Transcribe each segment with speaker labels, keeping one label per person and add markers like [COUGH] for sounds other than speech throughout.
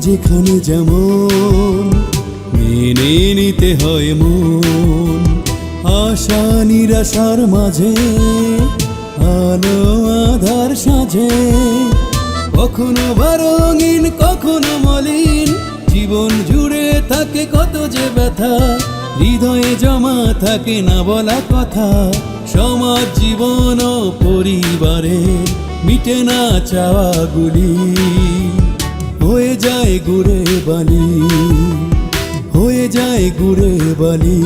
Speaker 1: যেখানে যেমন মেনে নিতে হয় মন। আশা, নিরাশার মাঝে, আলো, আধার সাজে কখনো বা রঙিন, কখনো মলিন, জীবন জুড়ে থাকে কত যে ব্যথা। হৃদয়ে জমা থাকে না বলা কথা, সমাজ, জীবন ও পরিবারে মিটে না চাওয়াগুলি। হয়ে যায় গুড়ে বালি হয়ে যায় গুড়ে বালি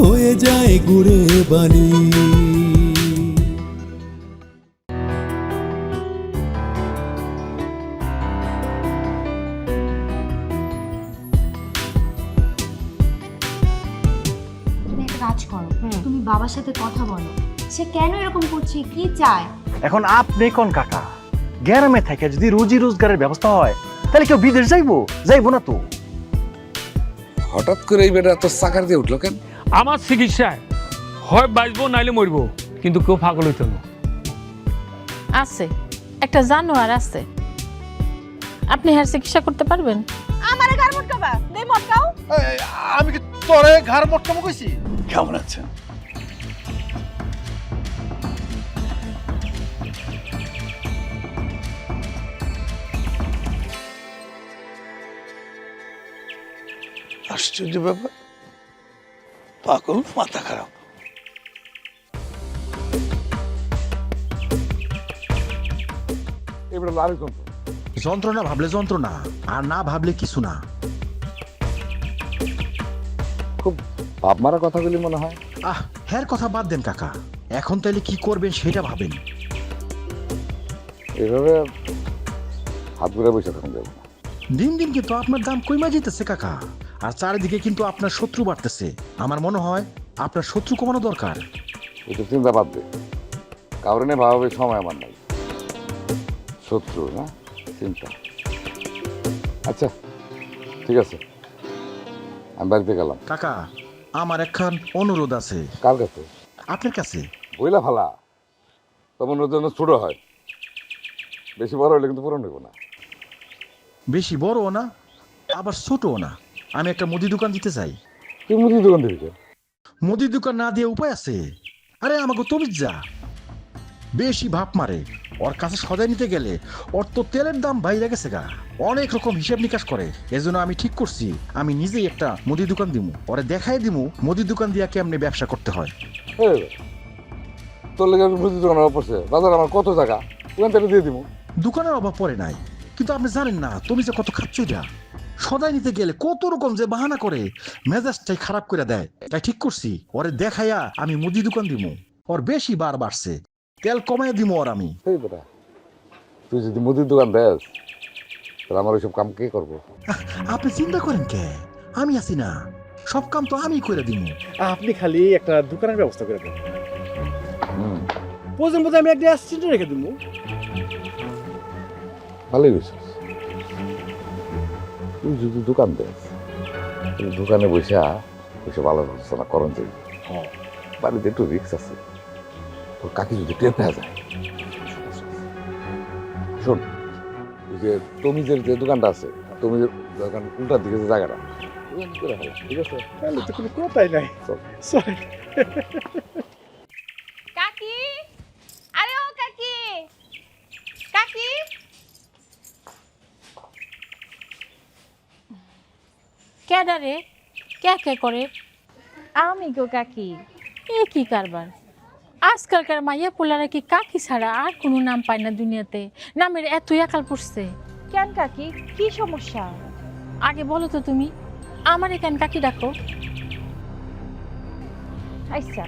Speaker 1: হয়ে যায় গুড়ে বালি।
Speaker 2: তুমি কাজ করো তুমি বাবার সাথে কথা বলো সে কেন এরকম করছে কি চায়?
Speaker 3: এখন আপনি কোন কাকা? গ্রামে থেকে যদি রুজি রোজগারের ব্যবস্থা হয় তাহলে কেউ বিদেশ যাইবো? যাইবো না তো।
Speaker 4: হঠাৎ করে এই বেটা তো চাকার দিয়ে উঠল কেন?
Speaker 5: আমার চিকিৎসায়। হয় বাঁচবো নাইলে মরবো। কিন্তু কেউ পাগল হইতো না।
Speaker 6: আছে। একটা জানোয়ার আছে। আপনি হ্যার চিকিৎসা করতে পারবেন?
Speaker 7: আমারে গার মটকাবা। দে মটকাও।
Speaker 3: আমি কি তোরে ঘর মটকামো কইছি?
Speaker 4: কেমন আছেন? আশ্চর্য ব্যাপার। পাগল মাথা খারাপ। এবারে
Speaker 8: যন্ত্রণা। ভাবলে যন্ত্রণা আর না ভাবলে কিছু না।
Speaker 4: খুব বাপ মারা কথাগুলি মনে হয়।
Speaker 8: আহ হ্যার কথা বাদ দেন কাকা। এখন তাইলে কি করবেন সেটা ভাবেন।
Speaker 4: এভাবে হাত ঘুরে বসে থাকুন যাব না।
Speaker 8: দিন দিন কিন্তু আপনার দাম কইমা যেতেছে কাকা। আর চারিদিকে কিন্তু আপনার শত্রু বাড়তেছে। আমার মনে হয় আপনার শত্রু কমানো দরকার।
Speaker 4: এটা চিন্তা বাদ দে। কারণে ভাবাবে সময় আমার নাই। শত্রু না? চিন্তা। আচ্ছা ঠিক আছে। আমি বাড়িতে গেলাম।
Speaker 8: কাকা আমার একখান অনুরোধ আছে।
Speaker 4: কার কাছে?
Speaker 8: আপনার কাছে?
Speaker 4: বইলা ফালা। ওর জন্য ছোট হয়। বেশি বড় হলে কিন্তু পূরণ হইব না।
Speaker 8: বেশি বড়ও না আবার ছোটও না। আমি একটা মুদি দোকান দিতে চাই।
Speaker 4: তুই মুদির দোকান দিবি?
Speaker 8: মুদি দোকান না দিয়ে উপায় আছে? আরে আমাকে তমিজ যা। বেশি ভাব মারে। ওর কাছে সদাই নিতে গেলে ওর তো তেলের দাম বাইরে গেছে গা। অনেক রকম হিসাব নিকাশ করে। এজন্য আমি ঠিক করছি আমি নিজেই একটা মুদি দোকান দিমু। ওরে দেখাই দিমু মুদি দোকান দিয়া কেমনে ব্যবসা করতে হয়।
Speaker 4: তোর লেগে মুদির দোকান অভাব পড়ছে। বাজার আমার কত টাকা ওখান থেকে দিয়ে দিব
Speaker 8: দোকানের অভাব পড়ে নাই। কিন্তু আপনি জানেন না তুমি যে কত খাচ্ছ এটা সদাই নিতে গেলে কত রকম যে বাহানা করে। মেজাজটাই খারাপ করে দেয়। তাই ঠিক করছি। ওরে দেখাইয়া আমি মুদি দোকান দিমু। ওর বেশি বার বাড়ছে। তেল কমাই দিমু ওর আমি।
Speaker 4: এই বেটা তুই যদি মুদির দোকান দেস তাহলে আমার ওইসব কাম কে করব?
Speaker 8: আপনি চিন্তা করেন কে? আমি আছি না। সব কাম তো আমি করে দিব
Speaker 3: আপনি খালি একটা দোকানের ব্যবস্থা করে দেন।
Speaker 4: হুম।
Speaker 3: প্রয়োজন বোধ আমি একটা অ্যাসিস্ট্যান্ট রেখে দিব
Speaker 4: ভালোই বুঝছিস তুই যদি দোকান দেস তুই দোকানে বসে বসে ভালো আলোচনা করন যাই বাড়িতে একটু রিক্স আছে। তোর কাকি যদি টের পেয়ে যায় শোন ওই যে তমিজের যে দোকানটা আছে তমিজের দোকান উল্টার দিকে যে জায়গাটা ঠিক আছে?
Speaker 3: তাহলে তো কোনো কথাই নাই।
Speaker 4: চল।
Speaker 3: সরি
Speaker 7: কাকি আরে ও কাকি কাকি
Speaker 6: ক্যাডা রে কে কে করে?
Speaker 7: আমি গো কাকি।
Speaker 6: এ কি কারবার? আজকালকার মাইয়া পোলারা কি কাকি ছাড়া আর কোনো নাম পায় না দুনিয়াতে? নামের এত একাল পড়ছে।
Speaker 7: কেন কাকি? কি সমস্যা?
Speaker 6: আগে বলো তো তুমি আমার কেন কাকি ডাকো।
Speaker 7: আচ্ছা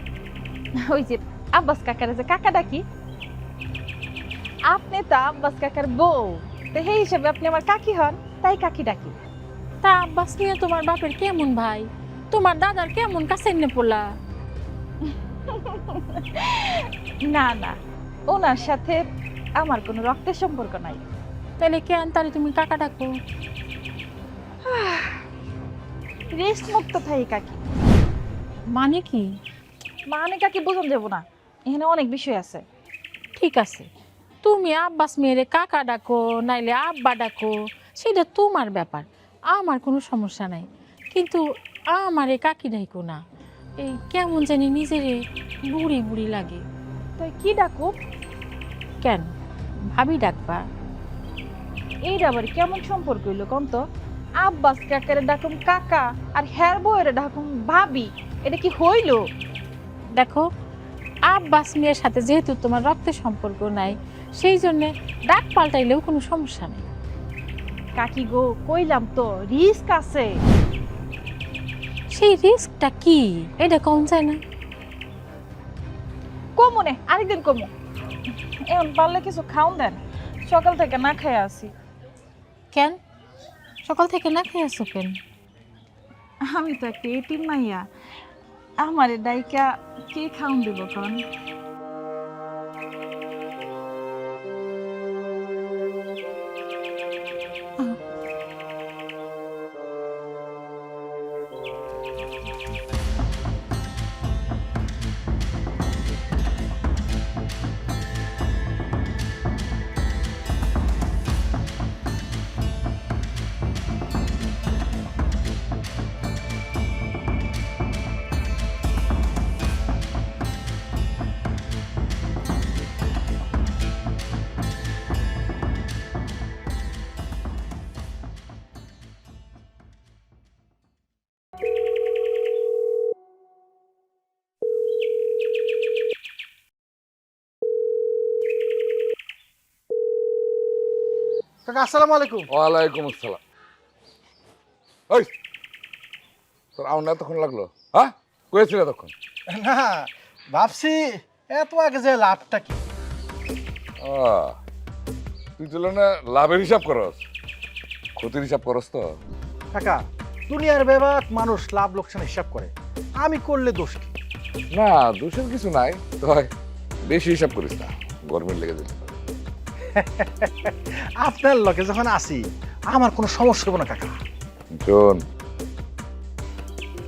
Speaker 7: ওই যে আব্বাস কাকার যে কাকা ডাকি। আপনি তো আব্বাস কাকার বউ। তো সেই হিসেবে আপনি আমার কাকি হন তাই কাকি ডাকি।
Speaker 6: তা আব্বাস নিয়ে তোমার বাপের কেমন ভাই? তোমার দাদার কেমন কাছে নে পোলা?
Speaker 7: না না ওনার সাথে আমার কোনো রক্তের সম্পর্ক নাই।
Speaker 6: তাহলে কেন? তাহলে তুমি কাকা ডাকো।
Speaker 7: রেস্ট মুক্ত থাই কাকি।
Speaker 6: মানে কি?
Speaker 7: মানে কাকি বুঝন যাব না। এখানে অনেক বিষয় আছে।
Speaker 6: ঠিক আছে। তুমি আব্বাস মেয়েরে কাকা ডাকো নাইলে আব্বা ডাকো সেটা তোমার ব্যাপার। আমার কোনো সমস্যা নাই। কিন্তু আমার এ কাকি ডাইকো না। এই কেমন জানি নিজেরে বুড়ি বুড়ি লাগে।
Speaker 7: তাই কি ডাকো?
Speaker 6: কেন? ভাবি ডাকবা।
Speaker 7: এইটা আবার কেমন সম্পর্ক হইল কম তো? আব্বাস কাকারে ডাকুম কাকা আর হ্যার বউয়ের ডাকুম ভাবি। এটা কি হইল?
Speaker 6: দেখো আব্বাস মেয়ের সাথে যেহেতু তোমার রক্তের সম্পর্ক নাই সেই জন্যে ডাক পাল্টাইলেও কোনো সমস্যা নেই।
Speaker 7: কাকি গো কইলাম তো রিস্ক আছে।
Speaker 6: সেই রিস্কটা কি? এটা কম যায় না।
Speaker 7: কমো নে আরেকদিন কমো। এখন পারলে কিছু খাওন দেন। সকাল থেকে না খাই আসি
Speaker 6: কেন? সকাল থেকে না খেয়ে আসো কেন?
Speaker 7: আমি তো একটা এটিম মাইয়া। আমারে ডাইকা কে খাওন দিব কন?
Speaker 8: কাকা আসসালামু আলাইকুম।
Speaker 4: ওয়ালাইকুম আসসালাম। ওই তোর আউন এতক্ষণ লাগল? হ্যাঁ? কয়েছিল তখন
Speaker 8: না ভাবছি এত আগে যে লাভটা কি?
Speaker 4: তুই চল না লাভের হিসাব করস। ক্ষতির হিসাব করস তো।
Speaker 8: কাকা দুনিয়ার বেবাক মানুষ লাভ লোকসান হিসাব করে। আমি করলে দোষ কি?
Speaker 4: না দোষের কিছু নাই। তো বেশি হিসাব করিস না গরমের লেগে যেতে
Speaker 8: আপনার লগে যখন আসি আমার কোনো সমস্যা হবে না কাকা।
Speaker 4: শোন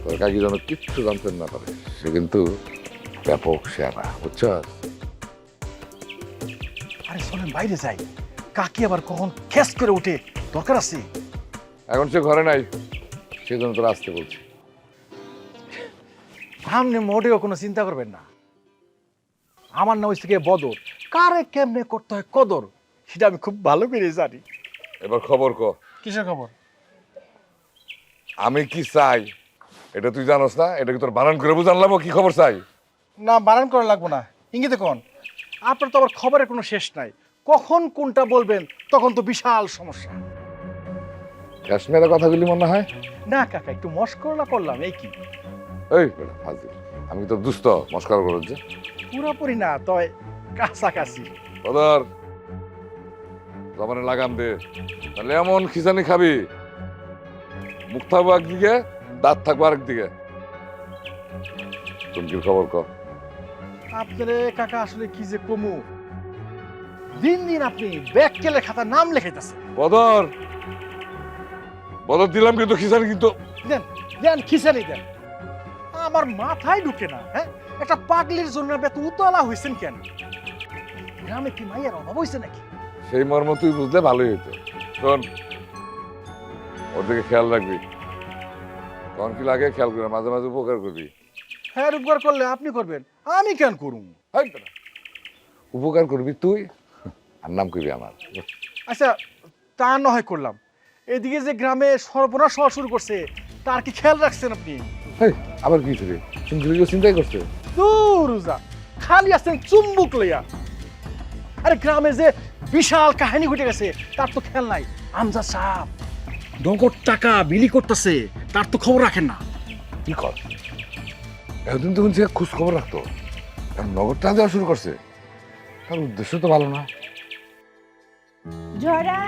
Speaker 4: তোর কাকি যেন কিচ্ছু জানতেন না পারে সে কিন্তু ব্যাপক সেরা বুঝছ
Speaker 8: আরে বাইরে যাই। কাকি আবার কখন খেস করে উঠে দরকার আছে?
Speaker 4: এখন সে ঘরে নাই সেই জন্য তোর আসতে বলছি।
Speaker 8: সামনে মোটেও কোনো চিন্তা করবেন না। আমার নাম হচ্ছে গিয়ে বদর। কারে কেমনে করতে হয় কদর? সেটা আমি খুব ভালো করে জানি।
Speaker 4: এবার খবর ক।
Speaker 8: কিসের খবর?
Speaker 4: আমি কি চাই? এটা তুই জানোস না? এটা কি তোর বানান করে বুঝানলাম কি খবর চাই?
Speaker 8: না বানান করা লাগবো না। ইঙ্গিতে কোন? আপনার তো আবার খবরের কোনো শেষ নাই। কখন কোনটা বলবেন তখন তো বিশাল সমস্যা।
Speaker 4: কাশ্মীরের কথাগুলি মনে হয়?
Speaker 8: না কাকা একটু মস্করলা করলাম এই কি?
Speaker 4: এই বেটা ফাজিল আমি তো দুস্থ মস্কার করো যে।
Speaker 8: পুরোপুরি না তয় কাছাকাছি।
Speaker 4: জমানে লাগাম দে। তাহলে এমন খিচানি খাবি। মুখ থাকব একদিকে দাঁত থাকব আরেকদিকে। চুমকির খবর কর
Speaker 8: আপনারে কাকা আসলে কি যে কমু? দিন দিন আপনি ব্যাগ কেলে খাতার নাম লেখাইতেছে
Speaker 4: বদর! বদর দিলাম কিন্তু খিচানি কিন্তু
Speaker 8: দেন দেন খিসানি দেন। আমার মাথায় ঢুকে না হ্যাঁ? একটা পাগলির জন্য বেত উতলা হয়েছেন কেন? গ্রামে কি মাইয়ের অভাব হয়েছে নাকি?
Speaker 4: সেই মর্ম তুই বুঝলে ভালোই হইতো। শোন ওর দিকে খেয়াল রাখবি। তখন কি লাগে? খেয়াল করে মাঝে মাঝে উপকার করবি।
Speaker 8: হ্যাঁ উপকার করলে আপনি করবেন। আমি কেন করুম?
Speaker 4: উপকার করবি তুই? আর নাম করবি আমার।
Speaker 8: আচ্ছা তা নয় করলাম। এদিকে যে গ্রামে সর্বনাশ হওয়া শুরু করছে তার কি খেয়াল রাখছেন আপনি?
Speaker 4: আবার কি রে চুমকি চিন্তাই করছে?
Speaker 8: দূরুজা খালি আছেন চুম্বুক লইয়া। আরে গ্রামে যে বিশাল কাহিনী ঘটে গেছে। তার তো খেয়াল নাই। আমজা সাহেব নগদ টাকা বিলি করতেছে তার তো খবর রাখেন না।
Speaker 4: কি কর? এতদিন তখন সে খোঁজ খবর রাখতো। এখন নগরটা দেওয়া শুরু করছে। তার উদ্দেশ্য তো ভালো না।
Speaker 2: ঝরা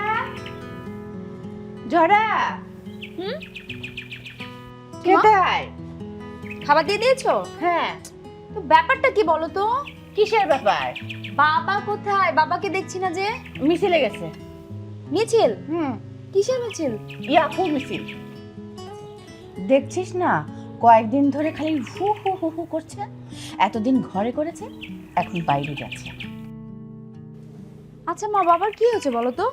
Speaker 7: কেটাই
Speaker 2: খাবার দিয়ে দিয়েছ?
Speaker 7: হ্যাঁ।
Speaker 2: তো ব্যাপারটা কি বলো তো?
Speaker 7: কিসের ব্যাপার?
Speaker 2: বাবা কোথায়? বাবাকে দেখছি না যে?
Speaker 7: মিছিলে গেছে।
Speaker 2: মিছিল?
Speaker 7: হুম।
Speaker 2: কিসের মিছিল?
Speaker 7: ইয়াকু মিছিল।
Speaker 9: দেখছিস না কয়েকদিন ধরে খালি হু হু হু হু করছে? এতদিন ঘরে করেছে এখন বাইরে যাচ্ছে।
Speaker 2: আচ্ছা মা বাবার কি হয়েছে বলো তো?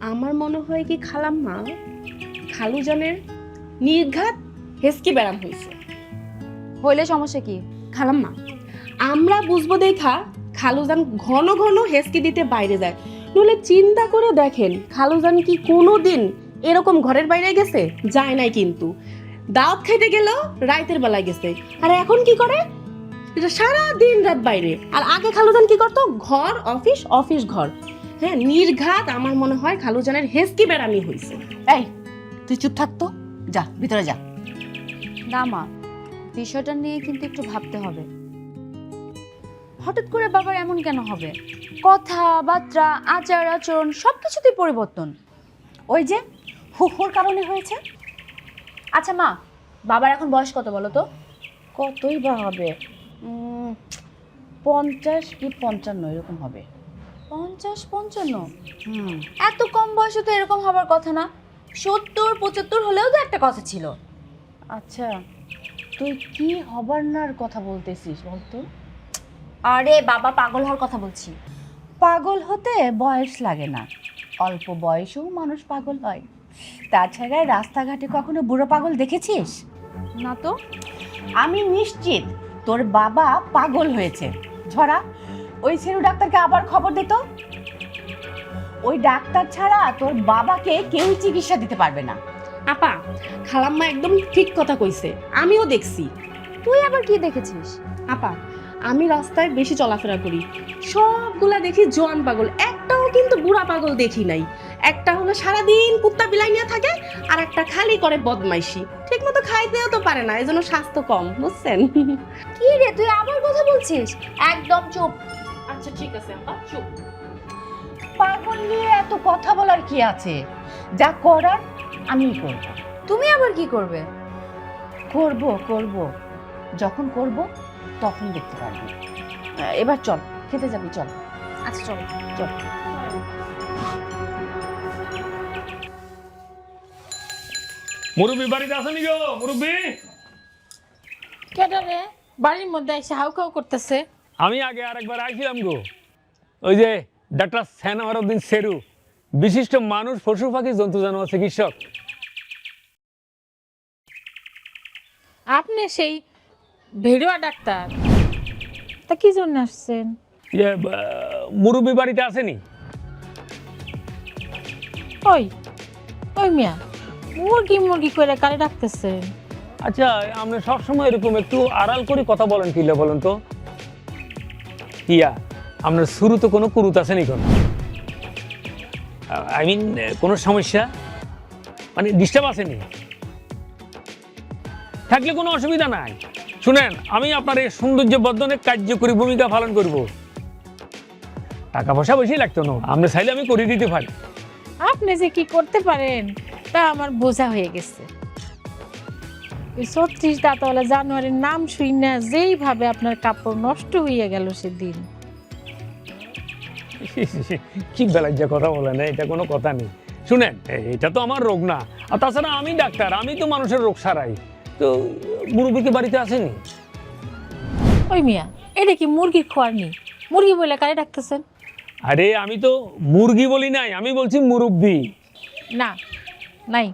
Speaker 10: আমার মনে হয় কি খালাম খালাম্মা খালুজনের নির্ঘাত হেসকি ব্যারাম হয়েছে।
Speaker 2: হইলে সমস্যা কি?
Speaker 10: খালাম্মা আমরা বুঝব দেখা খালুজান ঘন ঘন হেসকি দিতে বাইরে যায়। নইলে চিন্তা করে দেখেন খালুজান কি কোনো দিন এরকম ঘরের বাইরে গেছে? যায় নাই কিন্তু। দাওয়াত খাইতে গেলেও রাইতের বেলায় গেছে। আর এখন কি করে? এটা সারা দিন রাত বাইরে। আর আগে খালুজান কি করতো? ঘর অফিস অফিস ঘর। হ্যাঁ নির্ঘাত আমার মনে হয় খালুজানের হেসকি বেড়ামি হয়েছে
Speaker 9: এই তুই চুপ থাকতো যা ভিতরে যা।
Speaker 2: না মা বিষয়টা নিয়ে কিন্তু একটু ভাবতে হবে। হঠাৎ করে বাবার এমন কেন হবে? কথাবার্তা আচার আচরণ সব কিছুতেই পরিবর্তন।
Speaker 9: ওই যে হুহুর কারণে হয়েছে।
Speaker 2: আচ্ছা মা বাবার এখন বয়স কত বলো তো?
Speaker 9: কতই বা হবে? পঞ্চাশ কি পঞ্চান্ন এরকম হবে।
Speaker 2: পঞ্চাশ পঞ্চান্ন?
Speaker 9: হুম।
Speaker 2: এত কম বয়সে তো এরকম হবার কথা না। সত্তর পঁচাত্তর হলেও তো একটা কথা ছিল।
Speaker 9: আচ্ছা তুই কি হবার নার কথা বলতেছিস বলতো?
Speaker 2: আরে বাবা পাগল হওয়ার কথা বলছি।
Speaker 9: পাগল হতে বয়স লাগে না। অল্প বয়সেও মানুষ পাগল হয়। তাছাড়া রাস্তাঘাটে কখনো বুড়ো পাগল দেখেছিস?
Speaker 2: না তো।
Speaker 9: আমি নিশ্চিত তোর বাবা পাগল হয়েছে। ঝরা ওই সেরু ডাক্তারকে আবার খবর দিত ওই ডাক্তার ছাড়া তোর বাবাকে কেউ চিকিৎসা দিতে পারবে না।
Speaker 10: আপা খালাম্মা একদম ঠিক কথা কইছে। আমিও দেখছি।
Speaker 2: তুই আবার কি দেখেছিস?
Speaker 10: আপা আমি রাস্তায় বেশি চলাফেরা করি। সবগুলা দেখি জোয়ান পাগল। একটাও কিন্তু বুড়া পাগল দেখি নাই। একটা হলো সারাদিন কুত্তা বিলাই নিয়ে থাকে আর একটা খালি করে বদমাইশি। ঠিক মতো খাইতেও তো পারে না এজন্য স্বাস্থ্য কম বুঝছেন?
Speaker 2: কি রে তুই আবার কথা বলছিস? একদম চুপ।
Speaker 10: আচ্ছা ঠিক আছে আপা চুপ।
Speaker 9: পাগল নিয়ে এত কথা বলার কি আছে? যা করার আমি করব।
Speaker 2: তুমি আবার কি করবে?
Speaker 9: করব করব। যখন করব তখন দেখতে পারবি। এবার চল খেতে যাবি চল।
Speaker 2: আচ্ছা চলো।
Speaker 9: চল।
Speaker 5: মুরব্বী বাড়িতে আসেনি গো? মুরব্বী?
Speaker 6: বাড়ির মধ্যে এসে হাউকাউ করতেছে।
Speaker 5: আমি আগে আরেকবার আইছিলাম গো। ওই যে ডাক্তার সেনামারুদ্দিন সেরু বিশিষ্ট মানুষ পশু পাখি জন্তু জানোয়ার চিকিৎসক।
Speaker 6: আপনি সেই ভেড়ুয়া ডাক্তার। তা কি জন্য আসছেন?
Speaker 5: ইয়ে মুরব্বী বাড়িতে আসেনি?
Speaker 6: ওই ওই মিয়া মুরগি মুরগি করে কারে ডাকতেছেন?
Speaker 5: আচ্ছা আপনি সবসময় এরকম একটু আড়াল করে কথা বলেন কিলে বলেন তো? ইয়া আপনার শুরু তো কোনো কুরুত আসেনি কোনো? আই মিন কোনো সমস্যা? মানে ডিস্টার্ব আসেনি থাকলে কোনো অসুবিধা নাই। শুনেন আমি আপনার এই সৌন্দর্য বর্ধনে কার্যকরী ভূমিকা পালন করব। টাকা পয়সা বেশি লাগতো না আপনি চাইলে আমি করে দিতে পারি।
Speaker 6: আপনি যে কি করতে পারেন তা আমার বোঝা হয়ে গেছে। ওই ছত্রিশ দাঁতওয়ালা জানুয়ারির নাম শুই না যেইভাবে আপনার কাপড় নষ্ট হইয়া গেল সেদিন। [LAUGHS]
Speaker 5: কি বেলায় যে কথা বলেন এটা কোনো কথা নেই। শুনেন এটা তো আমার রোগ না। আর তাছাড়া আমি ডাক্তার আমি তো মানুষের রোগ সারাই। তো মুরব্বীকে বাড়িতে আসেনি?
Speaker 6: ওই মিয়া এটা কি মুরগির খোয়ার নেই মুরগি বলে কারে ডাকতেছেন?
Speaker 5: আরে আমি তো মুরগি বলি নাই আমি বলছি মুরব্বি।
Speaker 6: না নাই।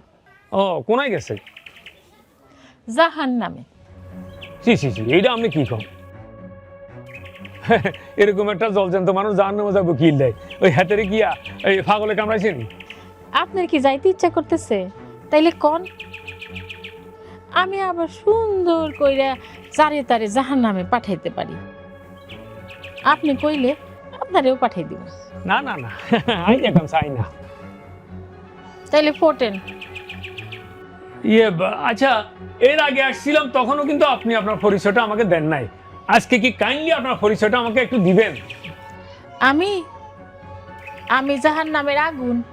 Speaker 5: ও কোনায় গেছে?
Speaker 6: জাহান নামে
Speaker 5: জি জি জি এইটা আপনি কি কম? [LAUGHS] এরকম একটা জলজান্ত মানুষ জাহান নামে যাব কি দেয়। ওই হাতেরে গিয়া এই ফাগলে কামড়াইছেনি
Speaker 6: আপনার কি যাইতে ইচ্ছা করতেছে? তাইলে কোন। আমি আবার সুন্দর কইরা চারে তারে জাহান নামে পাঠাইতে পারি। আপনি কইলে আপনারেও পাঠাই দিব।
Speaker 5: না না না আমি দেখলাম চাই না।
Speaker 6: তাইলে ফোটেন।
Speaker 5: ইয়ে আচ্ছা এর আগে আসছিলাম তখনও কিন্তু আপনি আপনার পরিচয়টা আমাকে দেন নাই। আজকে কি কাইন্ডলি আপনার পরিচয়টা আমাকে একটু দিবেন?
Speaker 6: আমি আমি জাহান নামের আগুন।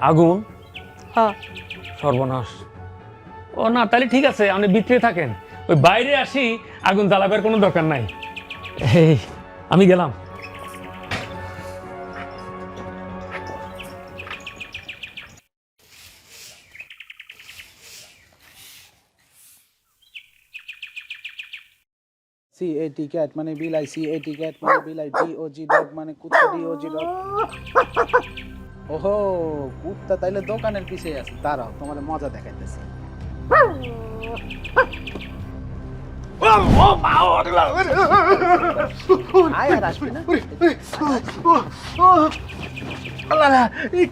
Speaker 5: আগুন?
Speaker 6: হ
Speaker 5: সর্বনাশ। ও না তাহলে ঠিক আছে আপনি ভিতরে থাকেন। ওই বাইরে আসি আগুন জ্বালাবার কোনো দরকার নাই। এই আমি গেলাম।
Speaker 11: সি এ টি ক্যাট মানে বিলাই সি এ টি ক্যাট মানে বিলাই ডি ও জি ডগ মানে কুত্তা ডি ও জি ডগ ওহো কুত্তা তাইলে দোকানের পিছে আছে দাঁড়াও তোমার মজা দেখাইতেছি।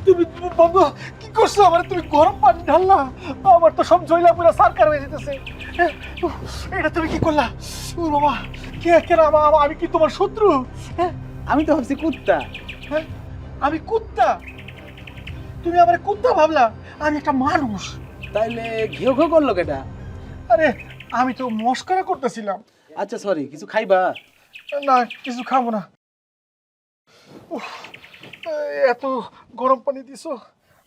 Speaker 8: তুমি কি করছ আমার তুমি গরম পানি আমার তো সব হয়ে যেতেছে এটা তুমি কি করলা বাবা কে কে আমা- কি তোমার শত্রু
Speaker 11: আমি তো ভাবছি কুত্তা?
Speaker 8: আমি কুত্তা তুমি আমার কুত্তা ভাবলা, আমি একটা মানুষ
Speaker 11: তাইলে ঘিও ঘিও করল কেটা?
Speaker 8: আরে আমি তো মস্করা করতেছিলাম।
Speaker 11: আচ্ছা সরি কিছু খাইবা?
Speaker 8: না কিছু খাব না। উফ, এত গরম পানি দিছো।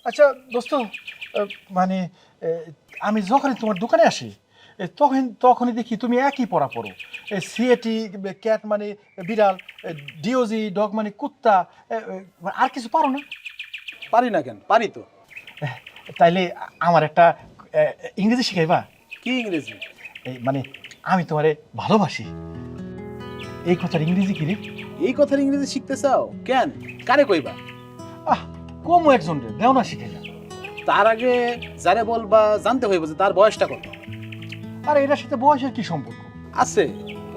Speaker 8: আচ্ছা দোস্ত আহ, মানে আহ, আমি যখনই তোমার দোকানে আসি এ, তখন তখনই দেখি তুমি একই পড়া পড়ো। সিএটি ক্যাট মানে বিড়াল ডিওজি ডগ মানে কুত্তা এ, এ, আর কিছু পারো না?
Speaker 11: পারি না কেন? পারি তো।
Speaker 8: তাইলে আমার একটা ইংরেজি শিখাইবা?
Speaker 11: কি ইংরেজি?
Speaker 8: এই মানে আমি তোমারে ভালোবাসি। এই কথার ইংরেজি কি রে?
Speaker 11: এই কথার ইংরেজি শিখতে চাও? কেন? কারে কইবা?
Speaker 8: আহ কমও একজন রে দেও না শিখাইলা।
Speaker 11: তার আগে যারে বলবা জানতে হইব যে তার বয়সটা কত।
Speaker 8: আর এটার সাথে বয়সের কি সম্পর্ক?
Speaker 11: আছে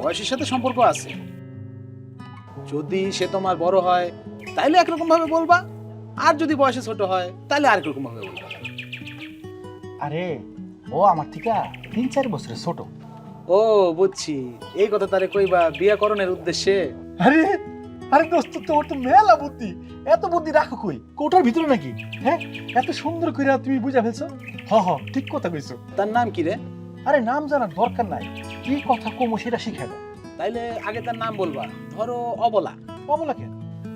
Speaker 11: বয়সের সাথে সম্পর্ক আছে। যদি সে তোমার বড় হয় তাইলে একরকম ভাবে বলবা। আর যদি বয়সে ছোট হয় তাহলে আরেক রকম ভাবে বলবা
Speaker 8: আরে ও আমার থেকে তিন চার বছরের ছোট।
Speaker 11: ও বুঝছি। এই কথা তারে কইবা বিয়াকরণের উদ্দেশ্যে।
Speaker 8: আরে আরে দোস্ত তোর তো মেলা বুদ্ধি। এত বুদ্ধি রাখো কই? কোটার ভিতরে নাকি? হ্যাঁ? এত সুন্দর করে তুমি বুঝা ফেলছো? হ হ ঠিক কথা কইছো।
Speaker 11: তার নাম কি রে?
Speaker 8: আরে নাম জানার দরকার নাই। কি কথা কমো সেটা দাও
Speaker 11: তাইলে আগে তার নাম বলবা। ধরো অবলা।
Speaker 8: অবলা কেন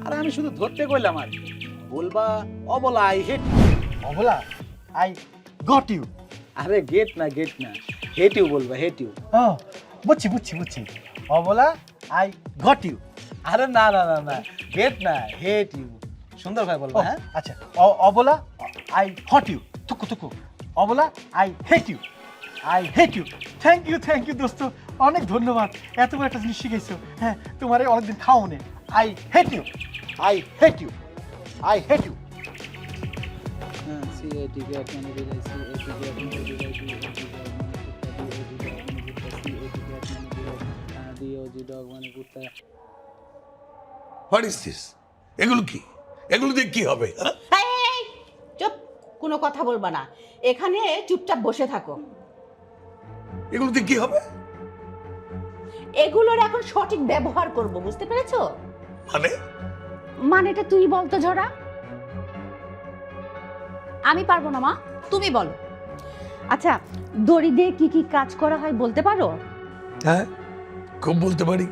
Speaker 11: আরে আমি শুধু ধরতে কইলাম আর কি। বলবা অবলা আই হেট
Speaker 8: অবলা? আই গট ইউ
Speaker 11: আরে গেট না গেট না। হেট ইউ বলবা হেট ইউ
Speaker 8: হ্যাঁ বুঝছি বুঝছি বুঝছি। অবলা আই গট ইউ
Speaker 11: আরে না না না না। গেট না হেট ইউ সুন্দর ভাবে বলবা হ্যাঁ?
Speaker 8: আচ্ছা। অবলা আই হট ইউ তুকু তুকু অবলা I hate you I hate you thank you thank you দোস্ত। অনেক ধন্যবাদ। এত বড় একটা জিনিস শিখেছো। হ্যাঁ তোমার অনেকদিন খাও নে। I hate you I hate you I hate you
Speaker 12: what is this এগুলো কি? এগুলো দিয়ে কি হবে হ্যাঁ?
Speaker 9: চুপ কোনো কথা বলবা না। এখানে চুপচাপ বসে থাকো।
Speaker 12: এগুলো দিয়ে কি হবে?
Speaker 9: এগুলোর এখন সঠিক ব্যবহার করব বুঝতে পেরেছ?
Speaker 12: মানে?
Speaker 2: মানেটা তুই বলতো ঝরা। আমি পারব না মা। তুমি বলো।
Speaker 9: আচ্ছা দড়ি দিয়ে কি কি কাজ করা হয় বলতে পারো?
Speaker 12: হ্যাঁ খুব বলতে পারি।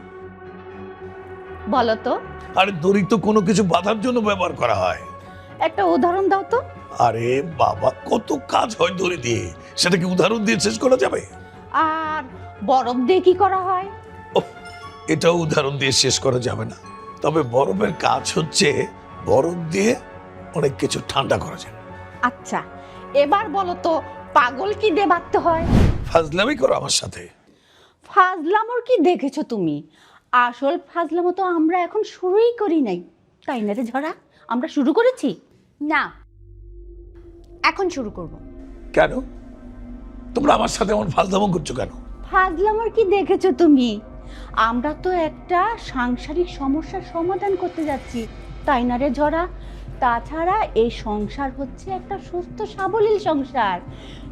Speaker 9: বলো তো।
Speaker 12: আরে দড়ি তো কোনো কিছু বাঁধার জন্য ব্যবহার করা হয়।
Speaker 9: একটা উদাহরণ দাও তো।
Speaker 12: আরে বাবা কত কাজ হয় দড়ি দিয়ে। সেটা কি উদাহরণ দিয়ে শেষ করা যাবে?
Speaker 9: আর বরফ দিয়ে কি করা হয়?
Speaker 12: এটাও উদাহরণ দিয়ে শেষ করা যাবে না। তবে বরফের কাজ হচ্ছে বরফ দিয়ে অনেক কিছু ঠান্ডা করা যায়।
Speaker 9: আচ্ছা এবার বলো তো পাগল কি দিয়ে বাঁধতে হয়?
Speaker 12: ফাজলামি করো আমার সাথে।
Speaker 9: ফাজলামোর কি দেখেছ তুমি? আসল ফাজলামো তো আমরা এখন শুরুই করি নাই। তাই না রে ঝরা? আমরা শুরু করেছি?
Speaker 2: না এখন শুরু করব।
Speaker 12: কেন? তোমরা আমার সাথে এমন ফাজলামো করছ কেন?
Speaker 9: ফাজলামোর কি দেখেছ তুমি? আমরা তো একটা সাংসারিক সমস্যার সমাধান করতে যাচ্ছি। তাই না রে ঝরা? তাছাড়া এই সংসার হচ্ছে একটা সুস্থ সাবলীল সংসার।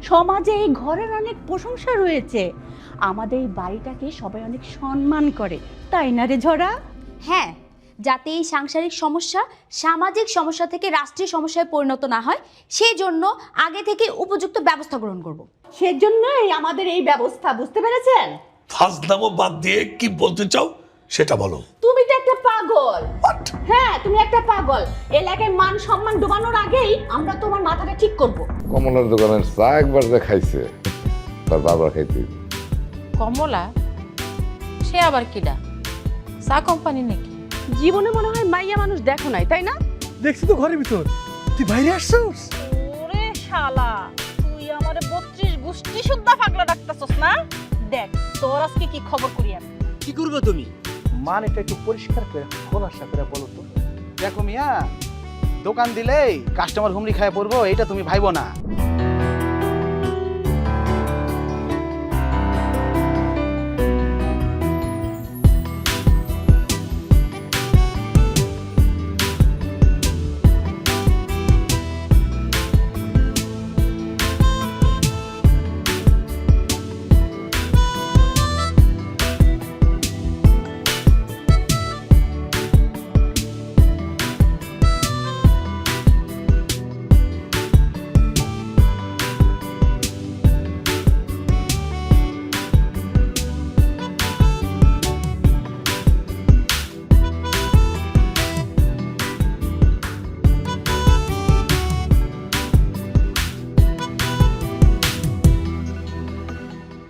Speaker 9: সমাজে এই ঘরের অনেক প্রশংসা রয়েছে। আমাদের এই বাড়িটাকে সবাই অনেক সম্মান করে। তাই না রে ঝরা?
Speaker 2: হ্যাঁ যাতে এই সাংসারিক সমস্যা সামাজিক সমস্যা থেকে রাষ্ট্রীয় সমস্যায় পরিণত না হয় সেই জন্য আগে থেকে উপযুক্ত ব্যবস্থা গ্রহণ করব।
Speaker 9: সেজন্যই আমাদের এই ব্যবস্থা বুঝতে পেরেছেন?
Speaker 12: ফাজলামো বাদ দিয়ে কি বলতে চাও সেটা বলো।
Speaker 9: তুমি তো একটা পাগল। হ্যাঁ তুমি একটা পাগল। এলাকায় মান সম্মান ডুবানোর আগেই আমরা তোমার মাথাটা ঠিক করব।
Speaker 4: কমলার দোকানের চা একবার যে খাইছে তার বারবার খাইতে
Speaker 6: কমলা? সে আবার কিডা? চা কোম্পানি নাকি?
Speaker 10: জীবনে মনে হয় মাইয়া মানুষ দেখো নাই তাই না?
Speaker 8: দেখছি তো ঘরের ভিতর। তুই বাইরে আসছিস?
Speaker 7: ওরে শালা তুই আমারে বত্রিশ গোষ্ঠী শুদ্ধা পাগলা ডাকতাছস না? দেখ তোর আজকে কি খবর করি আমি?
Speaker 11: কি করবে তুমি?
Speaker 8: মান এটা একটু পরিষ্কার করে খোলাসা করে বলো তো।
Speaker 11: দেখো মিয়া দোকান দিলেই কাস্টমার হুমড়ি খায় পড়ব এটা তুমি ভাইবো না।